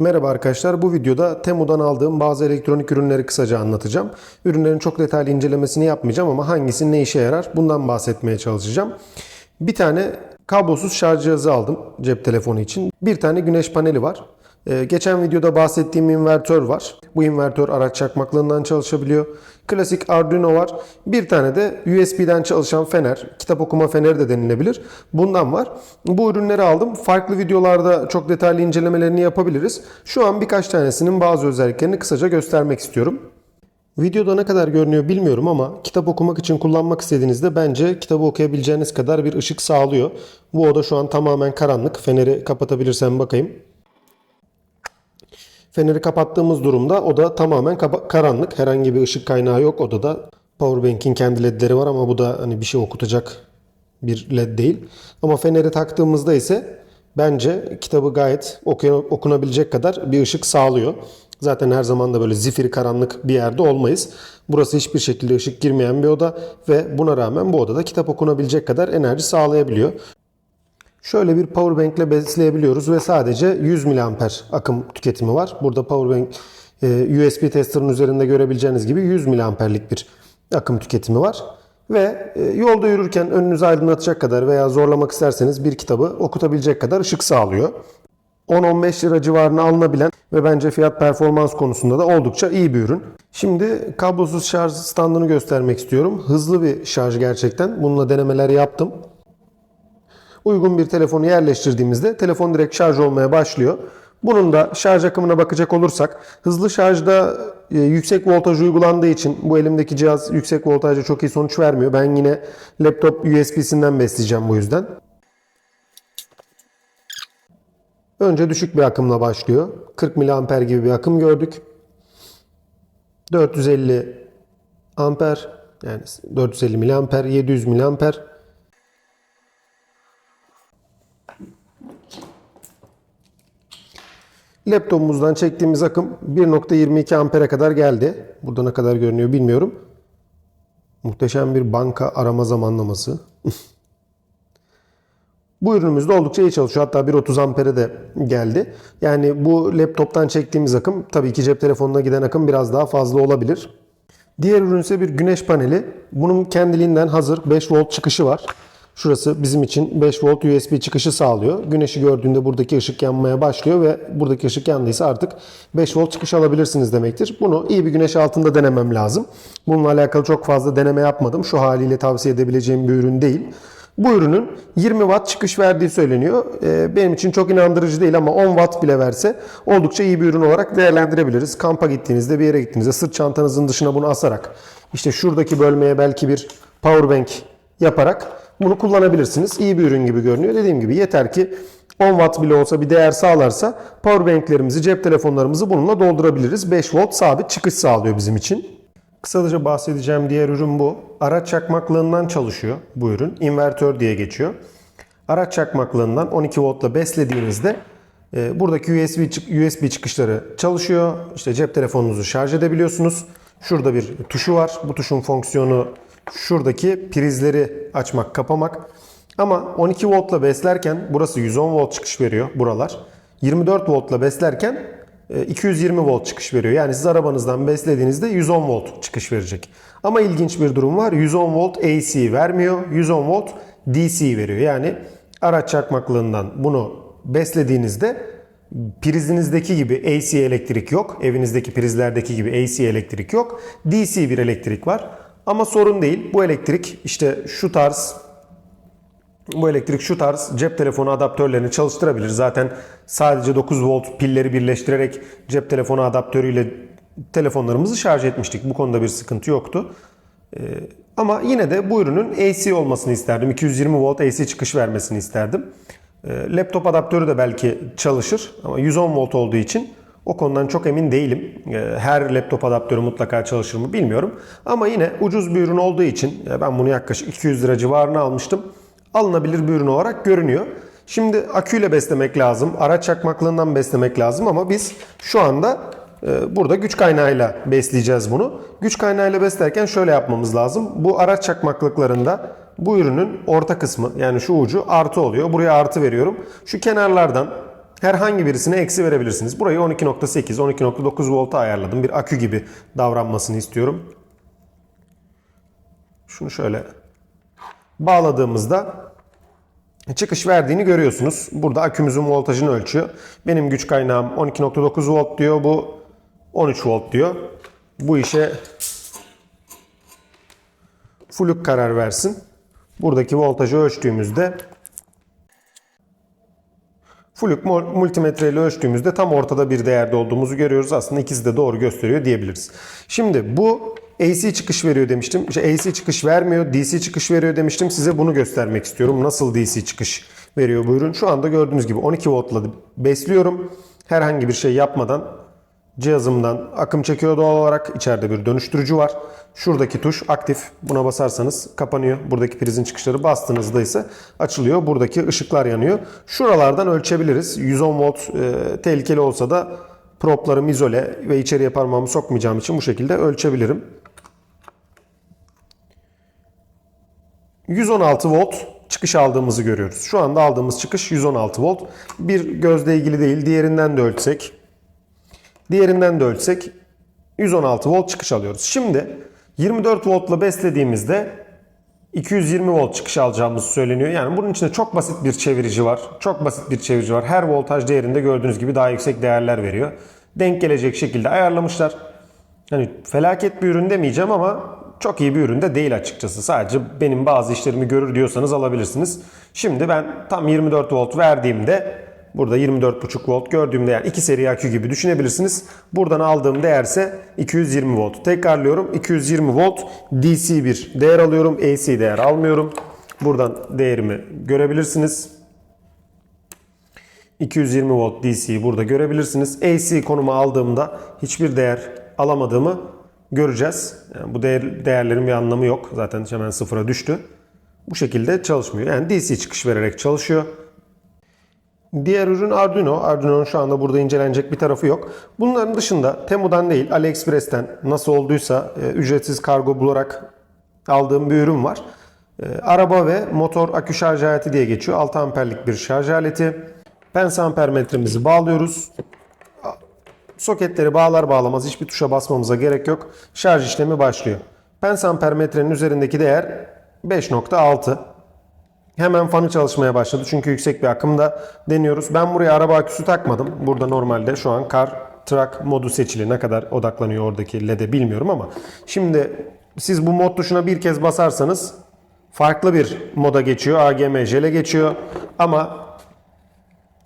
Merhaba arkadaşlar. Bu videoda Temu'dan aldığım bazı elektronik ürünleri kısaca anlatacağım. Ürünlerin çok detaylı incelemesini yapmayacağım ama hangisi ne işe yarar bundan bahsetmeye çalışacağım. Bir tane kablosuz şarj cihazı aldım cep telefonu için. Bir tane güneş paneli var. Ee, geçen videoda bahsettiğim invertör var. Bu invertör araç çakmaklığından çalışabiliyor. Klasik Arduino var. Bir tane de USB'den çalışan fener, kitap okuma feneri de denilebilir. Bundan var. Bu ürünleri aldım. Farklı videolarda çok detaylı incelemelerini yapabiliriz. Şu an birkaç tanesinin bazı özelliklerini kısaca göstermek istiyorum. Videoda ne kadar görünüyor bilmiyorum ama kitap okumak için kullanmak istediğinizde bence kitabı okuyabileceğiniz kadar bir ışık sağlıyor. Bu oda şu an tamamen karanlık. Feneri kapatabilirsem bakayım. Feneri kapattığımız durumda oda tamamen karanlık. Herhangi bir ışık kaynağı yok odada. Powerbank'in kendi ledleri var ama bu da hani bir şey okutacak bir led değil. Ama feneri taktığımızda ise bence kitabı gayet oku- okunabilecek kadar bir ışık sağlıyor. Zaten her zaman da böyle zifiri karanlık bir yerde olmayız. Burası hiçbir şekilde ışık girmeyen bir oda ve buna rağmen bu odada kitap okunabilecek kadar enerji sağlayabiliyor. Şöyle bir powerbank ile besleyebiliyoruz ve sadece 100 mAh akım tüketimi var. Burada powerbank e, USB tester'ın üzerinde görebileceğiniz gibi 100 mAh'lik bir akım tüketimi var. Ve e, yolda yürürken önünüzü aydınlatacak kadar veya zorlamak isterseniz bir kitabı okutabilecek kadar ışık sağlıyor. 10-15 lira civarına alınabilen ve bence fiyat performans konusunda da oldukça iyi bir ürün. Şimdi kablosuz şarj standını göstermek istiyorum. Hızlı bir şarj gerçekten. Bununla denemeler yaptım. Uygun bir telefonu yerleştirdiğimizde telefon direkt şarj olmaya başlıyor. Bunun da şarj akımına bakacak olursak hızlı şarjda e, yüksek voltaj uygulandığı için bu elimdeki cihaz yüksek voltajda çok iyi sonuç vermiyor. Ben yine laptop USB'sinden besleyeceğim bu yüzden. Önce düşük bir akımla başlıyor. 40 mAh gibi bir akım gördük. 450 amper yani 450 mAh, 700 mAh Laptopumuzdan çektiğimiz akım 1.22 ampere kadar geldi. Burada ne kadar görünüyor bilmiyorum. Muhteşem bir banka arama zamanlaması. bu ürünümüz de oldukça iyi çalışıyor. Hatta 1.30 ampere de geldi. Yani bu laptoptan çektiğimiz akım tabii ki cep telefonuna giden akım biraz daha fazla olabilir. Diğer ürün ise bir güneş paneli. Bunun kendiliğinden hazır 5 volt çıkışı var. Şurası bizim için 5 volt USB çıkışı sağlıyor. Güneşi gördüğünde buradaki ışık yanmaya başlıyor ve buradaki ışık yandıysa artık 5 volt çıkış alabilirsiniz demektir. Bunu iyi bir güneş altında denemem lazım. Bununla alakalı çok fazla deneme yapmadım. Şu haliyle tavsiye edebileceğim bir ürün değil. Bu ürünün 20 watt çıkış verdiği söyleniyor. Ee, benim için çok inandırıcı değil ama 10 watt bile verse oldukça iyi bir ürün olarak değerlendirebiliriz. Kampa gittiğinizde bir yere gittiğinizde sırt çantanızın dışına bunu asarak işte şuradaki bölmeye belki bir powerbank yaparak bunu kullanabilirsiniz. İyi bir ürün gibi görünüyor. Dediğim gibi yeter ki 10 watt bile olsa bir değer sağlarsa powerbanklerimizi, cep telefonlarımızı bununla doldurabiliriz. 5 volt sabit çıkış sağlıyor bizim için. Kısaca bahsedeceğim diğer ürün bu. Araç çakmaklığından çalışıyor bu ürün. İnvertör diye geçiyor. Araç çakmaklığından 12 voltla beslediğinizde e, buradaki USB, USB çıkışları çalışıyor. İşte cep telefonunuzu şarj edebiliyorsunuz. Şurada bir tuşu var. Bu tuşun fonksiyonu şuradaki prizleri açmak, kapamak. Ama 12 voltla beslerken burası 110 volt çıkış veriyor buralar. 24 voltla beslerken e, 220 volt çıkış veriyor. Yani siz arabanızdan beslediğinizde 110 volt çıkış verecek. Ama ilginç bir durum var. 110 volt AC vermiyor. 110 volt DC veriyor. Yani araç çakmaklığından bunu beslediğinizde prizinizdeki gibi AC elektrik yok. Evinizdeki prizlerdeki gibi AC elektrik yok. DC bir elektrik var. Ama sorun değil. Bu elektrik işte şu tarz bu elektrik şu tarz cep telefonu adaptörlerini çalıştırabilir. Zaten sadece 9 volt pilleri birleştirerek cep telefonu adaptörüyle telefonlarımızı şarj etmiştik. Bu konuda bir sıkıntı yoktu. Ee, ama yine de bu ürünün AC olmasını isterdim. 220 volt AC çıkış vermesini isterdim. Ee, laptop adaptörü de belki çalışır ama 110 volt olduğu için o konudan çok emin değilim. Ee, Her laptop adaptörü mutlaka çalışır mı bilmiyorum. Ama yine ucuz bir ürün olduğu için ben bunu yaklaşık 200 lira civarına almıştım. Alınabilir bir ürün olarak görünüyor. Şimdi aküyle beslemek lazım. Araç çakmaklığından beslemek lazım ama biz şu anda e, burada güç kaynağıyla besleyeceğiz bunu. Güç kaynağıyla beslerken şöyle yapmamız lazım. Bu araç çakmaklıklarında bu ürünün orta kısmı yani şu ucu artı oluyor. Buraya artı veriyorum. Şu kenarlardan herhangi birisine eksi verebilirsiniz. Burayı 12.8, 12.9 volta ayarladım. Bir akü gibi davranmasını istiyorum. Şunu şöyle bağladığımızda çıkış verdiğini görüyorsunuz. Burada akümüzün voltajını ölçüyor. Benim güç kaynağım 12.9 volt diyor. Bu 13 volt diyor. Bu işe Fluk karar versin. Buradaki voltajı ölçtüğümüzde Fluk mul- multimetre ile ölçtüğümüzde tam ortada bir değerde olduğumuzu görüyoruz. Aslında ikisi de doğru gösteriyor diyebiliriz. Şimdi bu AC çıkış veriyor demiştim. İşte AC çıkış vermiyor, DC çıkış veriyor demiştim. Size bunu göstermek istiyorum. Nasıl DC çıkış veriyor bu ürün. Şu anda gördüğünüz gibi 12 voltla besliyorum. Herhangi bir şey yapmadan cihazımdan akım çekiyor doğal olarak. İçeride bir dönüştürücü var. Şuradaki tuş aktif. Buna basarsanız kapanıyor. Buradaki prizin çıkışları bastığınızda ise açılıyor. Buradaki ışıklar yanıyor. Şuralardan ölçebiliriz. 110 volt e, tehlikeli olsa da proplarım izole ve içeriye parmağımı sokmayacağım için bu şekilde ölçebilirim. 116 volt çıkış aldığımızı görüyoruz. Şu anda aldığımız çıkış 116 volt. Bir gözle ilgili değil, diğerinden de ölçsek Diğerinden de ölçsek 116 volt çıkış alıyoruz. Şimdi 24 voltla beslediğimizde 220 volt çıkış alacağımız söyleniyor. Yani bunun içinde çok basit bir çevirici var. Çok basit bir çevirici var. Her voltaj değerinde gördüğünüz gibi daha yüksek değerler veriyor. Denk gelecek şekilde ayarlamışlar. Hani felaket bir ürün demeyeceğim ama çok iyi bir ürün de değil açıkçası. Sadece benim bazı işlerimi görür diyorsanız alabilirsiniz. Şimdi ben tam 24 volt verdiğimde Burada 24.5 volt gördüğümde yani iki seri akü gibi düşünebilirsiniz. Buradan aldığım değerse 220 volt. Tekrarlıyorum 220 volt DC bir değer alıyorum. AC değer almıyorum. Buradan değerimi görebilirsiniz. 220 volt DC'yi burada görebilirsiniz. AC konuma aldığımda hiçbir değer alamadığımı göreceğiz. Yani bu değer, değerlerin bir anlamı yok. Zaten hemen sıfıra düştü. Bu şekilde çalışmıyor. Yani DC çıkış vererek çalışıyor. Diğer ürün Arduino. Arduino'nun şu anda burada incelenecek bir tarafı yok. Bunların dışında Temu'dan değil AliExpress'ten nasıl olduysa e, ücretsiz kargo bularak aldığım bir ürün var. E, araba ve motor akü şarj aleti diye geçiyor. 6 amperlik bir şarj aleti. Pens ampermetremizi bağlıyoruz. Soketleri bağlar bağlamaz hiçbir tuşa basmamıza gerek yok. Şarj işlemi başlıyor. Pens ampermetrenin üzerindeki değer 5.6. Hemen fanı çalışmaya başladı. Çünkü yüksek bir akımda deniyoruz. Ben buraya araba aküsü takmadım. Burada normalde şu an car truck modu seçili. Ne kadar odaklanıyor oradaki LED'e bilmiyorum ama. Şimdi siz bu mod tuşuna bir kez basarsanız farklı bir moda geçiyor. AGM jele geçiyor. Ama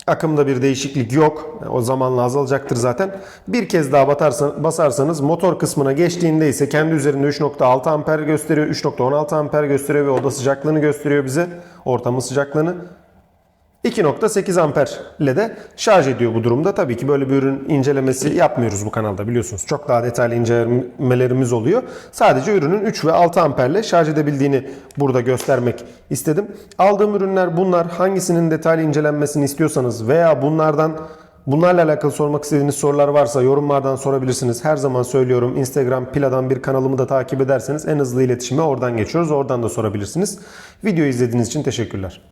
Akımda bir değişiklik yok. O zamanla azalacaktır zaten. Bir kez daha batarsan, basarsanız motor kısmına geçtiğinde ise kendi üzerinde 3.6 amper gösteriyor. 3.16 amper gösteriyor ve oda sıcaklığını gösteriyor bize. Ortamın sıcaklığını. 2.8 amper ile de şarj ediyor bu durumda. Tabii ki böyle bir ürün incelemesi yapmıyoruz bu kanalda biliyorsunuz. Çok daha detaylı incelemelerimiz oluyor. Sadece ürünün 3 ve 6 amperle şarj edebildiğini burada göstermek istedim. Aldığım ürünler bunlar. Hangisinin detaylı incelenmesini istiyorsanız veya bunlardan Bunlarla alakalı sormak istediğiniz sorular varsa yorumlardan sorabilirsiniz. Her zaman söylüyorum Instagram Pila'dan bir kanalımı da takip ederseniz en hızlı iletişime oradan geçiyoruz. Oradan da sorabilirsiniz. Video izlediğiniz için teşekkürler.